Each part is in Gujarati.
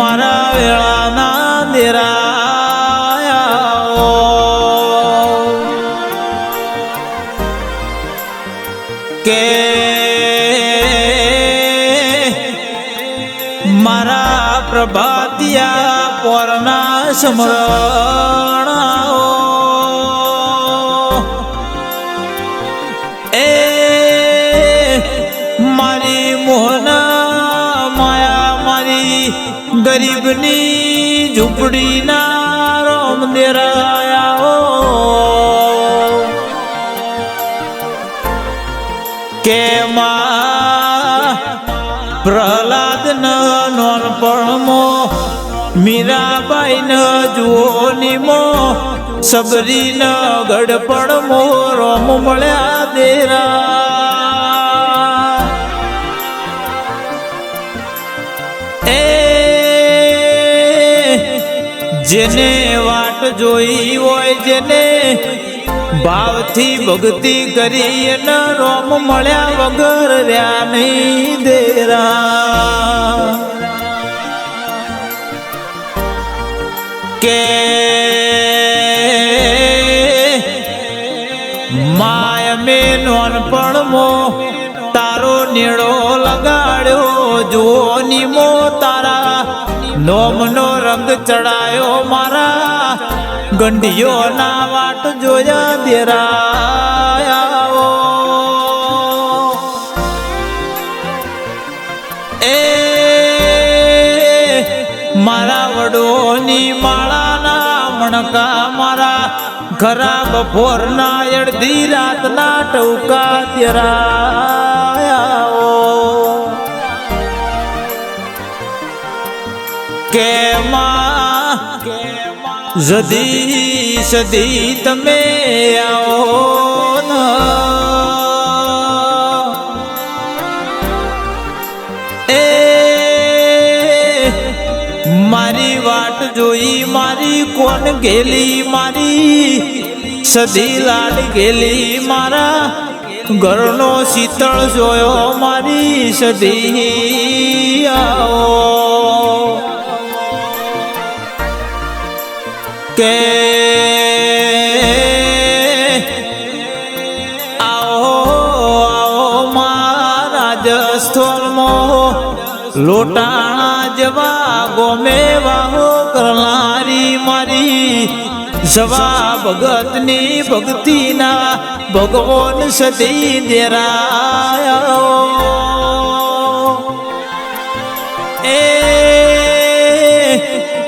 મારા વેળાના દેરાયા કે મારા પ્રભાતિયા પોરના સમરણાઓ ગરીબની ઝૂંપડીના રોમ દેરાયા. કે પ્રહલાદ ન નોનપણમો મીરાબાઈ ન જુઓનીમો સબરી ન ગડપણમો રોમ મળ્યા દેરા. જેને વાટ જોઈ હોય, જેને ભાવથી ભક્તિ કરી, એના રોમ મળ્યા વગર રહ્યા નહીં દેરા. કે માય મે નોનપણમો તારો નીળો લગાડ્યો જોની મો તારા નોમનો રંગ ચડાયો મારા. ગંઢીઓ ના વાટ જોયા દેરાયા એ મારા વડોની માળાના મણકા મારા. ખરા બપોરના અડધી રાતના ટૌકા તેરાયા કે માં જદી સદી તમે આવો એ મારી વાટ જોઈ મારી કોણ ગેલી? મારી સદી લાડ ગેલી. મારા ઘરનો શીતળ જોયો મારી સદી. આવો. કે આવો આવો મારા લોટાણા જવા ગોમે વાહો કરનારી મારી સવા ભગતની ભક્તિના ભગવાન સતી દેરાયો.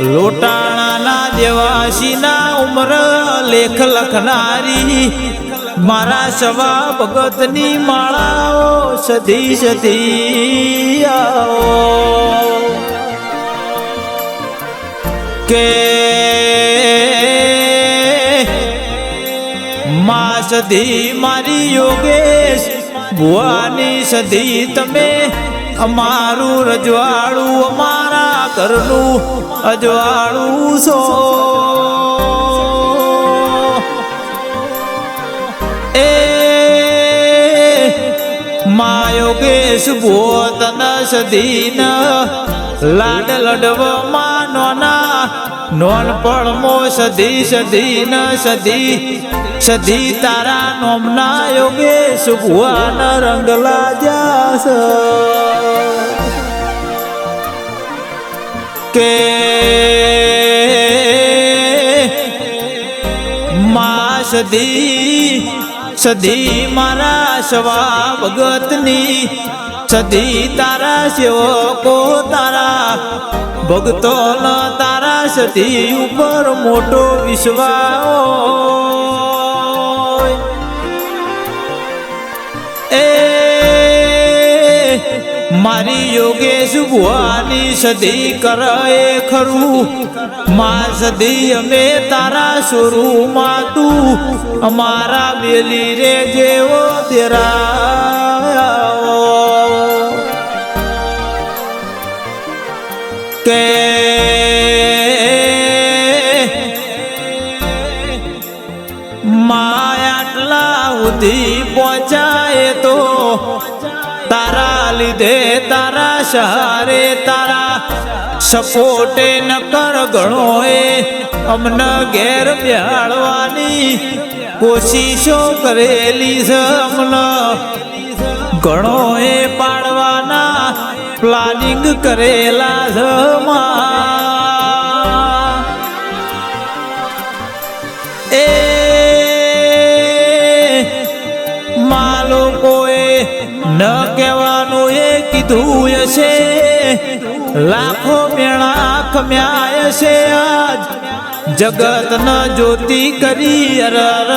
લોટાણાના દેવાસીના ઉમર લેખ લખનારી. મારા સવા ભગતની માળાઓ સધી સધી આવો. કે મા સધી મારી યોગેશ, ભુવાની સધી તમે, અમારું રજવાડું અમારા ઘરનું અજવાળું છો. એ મા યોગેશ નસ દીન લાડ લડવ માનોના નોનપણમો સધી સધી ન સધી. સધી તારા નોમના યોગેશ ભુવાન રંગલા લાજાસ કે મા સદી સદી મારા સવા ભગતની સદી તારા સેવકો તારા ભક્તો તારા સદી ઉપર મોટો વિશ્વાસ મારી યોગેશ ભુવાની સદી કરે ખરું. મા સદી અમે તારા શોરૂમાં તું. અમારા બેલી રે જેવો તેરા તારા તારા સહારે તારા સપોટે ન કર ગણો એ અમને ઘેર બેહાડવાની કોશિશો કરેલી છે અમને. ઘણો એ પાડવાના પ્લાનિંગ કરેલા છે મા એ ન કહેવાનું એ કીધું હશે લાખો મેળા ખમ્યા છે આજ. જગત ન જ્યોતિ કરી અરર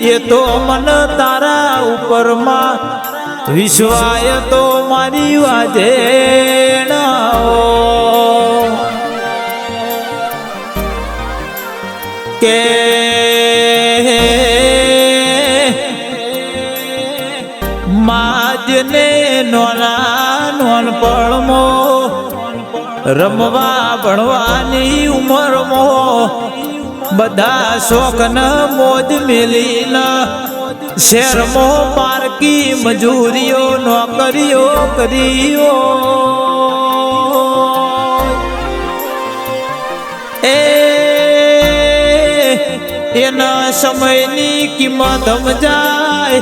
એ તો મન તારા ઉપરમાં. વિશ્વાય તો મારી વાજે કે રમવા, ભણવાની ઉંમરમો બધા શોખ ન મોજ મેલીના શેરમો પારકી મજૂરીઓ, નોકરીઓ કરીઓ. એ એના સમયની કિંમત સમજાય,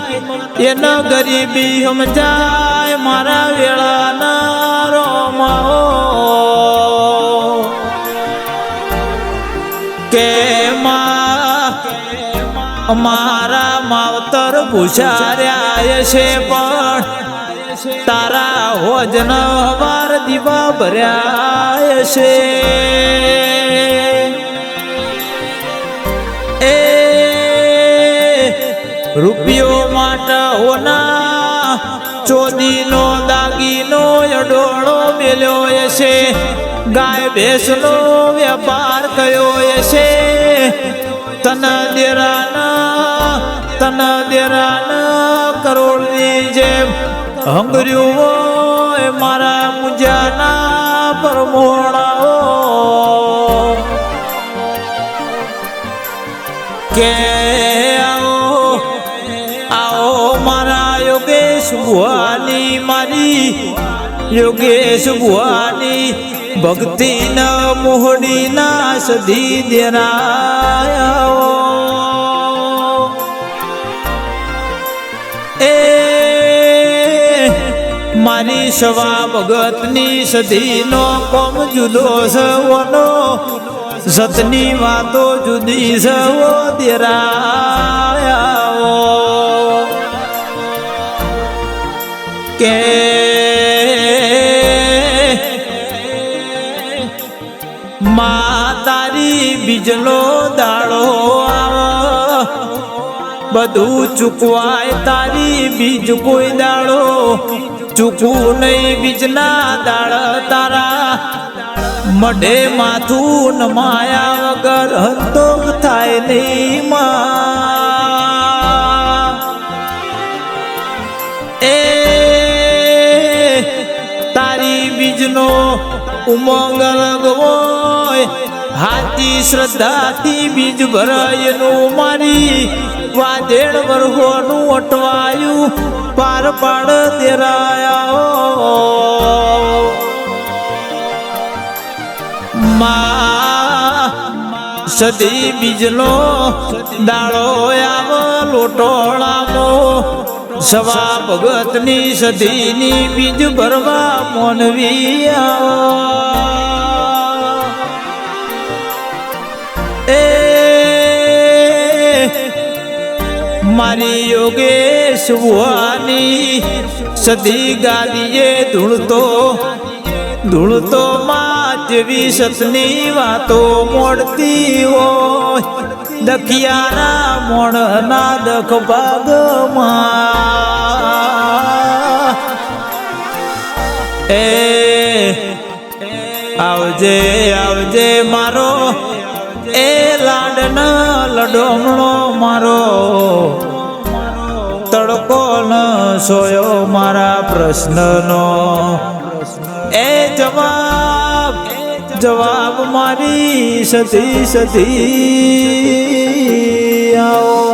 એના ગરીબી સમજાય, મારા વેળાના રોમાઓ કે મારા માવતર ભૂષાર્યા છે પણ તારા હોજન વાર દીવા ભર્યા છે. એ રૂપિયો માટે હોના, ચોદીનો દાગીનો અડોળો મેલ્યો છે. ગાય ભેંસનો વેપાર કયો છે. તન દેરાના તન દેરાના કરોડની જેમ હંગર્યું હોય મારા મુજાના પરમોણાઓ. કે આવો આવો મારા યોગેશ ભુવાની મારી, યોગેશ ભુવાની ભક્તિ ન મોહડી ના સધી દેરાયા એ મારી સવા ભગતની સધીનો કોમ જુદો સવનો. સતની વાતો જુદી સવો દેરાયા કે મા તારી બીજલો દાડો આવ. બધું ચૂકવાય તારી બીજ કોઈ દાડો. ચૂકવું નહીં બીજના દાડ તારા. મઢે માથું ન માયા વગર હંતોગ થાય નહીં માં. એ તારી બીજનો ઉમંગ લગવોય હાથી શ્રદ્ધાથી બીજ ભરાયનું મારી, વાદેણ વર્ગોનું અટવાયું, પાર પાડ દેરાયા મા, સદી બીજનો દાળો આવ લોટોળામો સવા ભગતની સદીની બીજ ભરવા મોનવી આવો. મારી યોગેશ વાની સદી ગાદીએ ધૂળતો ધૂળતો માં જેવી સતની વાતો મોડતી હોય. દખિયાના મોણના દખ ભાગમાં. એ, આવજે આવજે મારો, એ લાડના લડોમણો મારો. તડકો ન સોયો મારા પ્રશ્નનો. એ જવાબ જવાબ મારી સતી સતી. આવો.